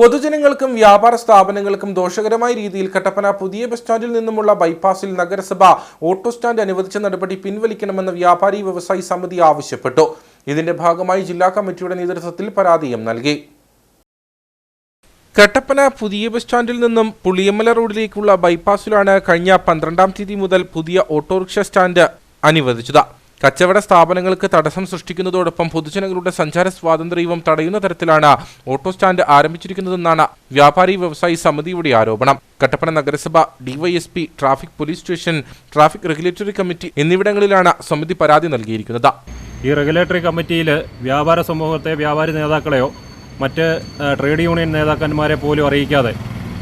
പൊതുജനങ്ങൾക്കും വ്യാപാര സ്ഥാപനങ്ങൾക്കും ദോഷകരമായ രീതിയിൽ കട്ടപ്പന പുതിയ ബസ് സ്റ്റാൻഡിൽ നിന്നുമുള്ള ബൈപ്പാസിൽ നഗരസഭ ഓട്ടോ സ്റ്റാൻഡ് അനുവദിച്ച നടപടി പിൻവലിക്കണമെന്ന് വ്യാപാരി വ്യവസായി സമിതി ആവശ്യപ്പെട്ടു. ഇതിന്റെ ഭാഗമായി ജില്ലാ കമ്മിറ്റിയുടെ നേതൃത്വത്തിൽ പരാതിയും നൽകി. കട്ടപ്പന പുതിയ ബസ് സ്റ്റാൻഡിൽ നിന്നും പുളിയമല റോഡിലേക്കുള്ള ബൈപ്പാസിലാണ് കഴിഞ്ഞ പന്ത്രണ്ടാം തീയതി മുതൽ പുതിയ ഓട്ടോറിക്ഷ സ്റ്റാൻഡ് അനുവദിച്ചത്. കച്ചവട സ്ഥാപനങ്ങൾക്ക് തടസ്സം സൃഷ്ടിക്കുന്നതോടൊപ്പം പൊതുജനങ്ങളുടെ സഞ്ചാര സ്വാതന്ത്ര്യവും തടയുന്ന തരത്തിലാണ് ഓട്ടോ സ്റ്റാൻഡ് ആരംഭിച്ചിരിക്കുന്നതെന്നാണ് വ്യാപാരി വ്യവസായി സമിതിയുടെ ആരോപണം. കട്ടപ്പന നഗരസഭ DYSP traffic police station traffic regulatory committee എന്നിവിടങ്ങളിലാണ് സമിതി പരാതി നൽകിയിരിക്കുന്നത്. ഈ റെഗുലേറ്ററി കമ്മിറ്റിയിൽ വ്യാപാര സമൂഹത്തെ വ്യാപാരി നേതാക്കളെയോ മറ്റ് ട്രേഡ് യൂണിയൻ നേതാക്കന്മാരെ പോലും അറിയിക്കാതെ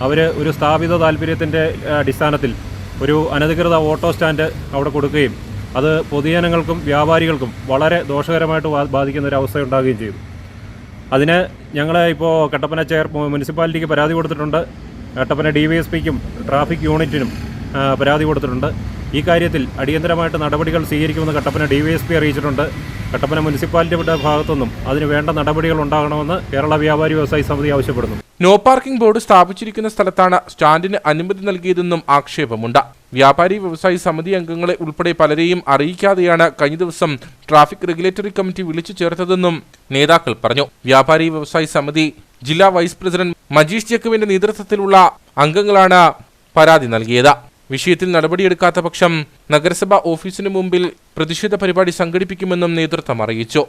അവർ ഒരു സ്ഥാപിത താല്പര്യത്തിന്റെ അടിസ്ഥാനത്തിൽ ഒരു അനധികൃത ഓട്ടോ സ്റ്റാൻഡ് അവിടെ കൊടുക്കുകയും അത് പൊതുജനങ്ങൾക്കും വ്യാപാരികൾക്കും വളരെ ദോഷകരമായിട്ട് ബാധിക്കുന്ന ഒരു അവസ്ഥ ഉണ്ടാകുകയും ചെയ്തു. അതിന് ഞങ്ങൾ ഇപ്പോൾ കട്ടപ്പന ചെയർ മുനിസിപ്പാലിറ്റിക്ക് പരാതി കൊടുത്തിട്ടുണ്ട്. കട്ടപ്പന ഡി വൈ എസ് പിക്കും ട്രാഫിക് യൂണിറ്റിനും പരാതി കൊടുത്തിട്ടുണ്ട്. ഈ കാര്യത്തിൽ അടിയന്തരമായിട്ട് നടപടികൾ സ്വീകരിക്കുമെന്ന് Kattappana D Y S P അറിയിച്ചിട്ടുണ്ട്. കട്ടപ്പന മുനിസിപ്പാലിറ്റിയുടെ ഭാഗത്തുനിന്നും അതിന് വേണ്ട നടപടികൾ ഉണ്ടാകണമെന്ന് കേരള വ്യാപാരി വ്യവസായി സമിതി ആവശ്യപ്പെടുന്നു. നോ പാർക്കിംഗ് ബോർഡ് സ്ഥാപിച്ചിരിക്കുന്ന സ്ഥലത്താണ് സ്റ്റാൻഡിന് അനുമതി നൽകിയതെന്നും ആക്ഷേപമുണ്ട്. വ്യാപാരി വ്യവസായി സമിതി അംഗങ്ങളെ ഉൾപ്പെടെ പലരെയും അറിയിക്കാതെയാണ് കഴിഞ്ഞ ദിവസം ട്രാഫിക് റെഗുലേറ്ററി കമ്മിറ്റി വിളിച്ചു ചേർത്തതെന്നും നേതാക്കൾ പറഞ്ഞു. വ്യാപാരി വ്യവസായി സമിതി ജില്ലാ വൈസ് പ്രസിഡന്റ് മജീഷ് ജക്കുവിന്റെ നേതൃത്വത്തിലുള്ള അംഗങ്ങളാണ് പരാതി നൽകിയത്. വിഷയത്തിൽ നടപടിയെടുക്കാത്ത പക്ഷം നഗരസഭാ ഓഫീസിനു മുമ്പിൽ പ്രതിഷേധ പരിപാടി സംഘടിപ്പിക്കുമെന്നും നേതൃത്വം അറിയിച്ചു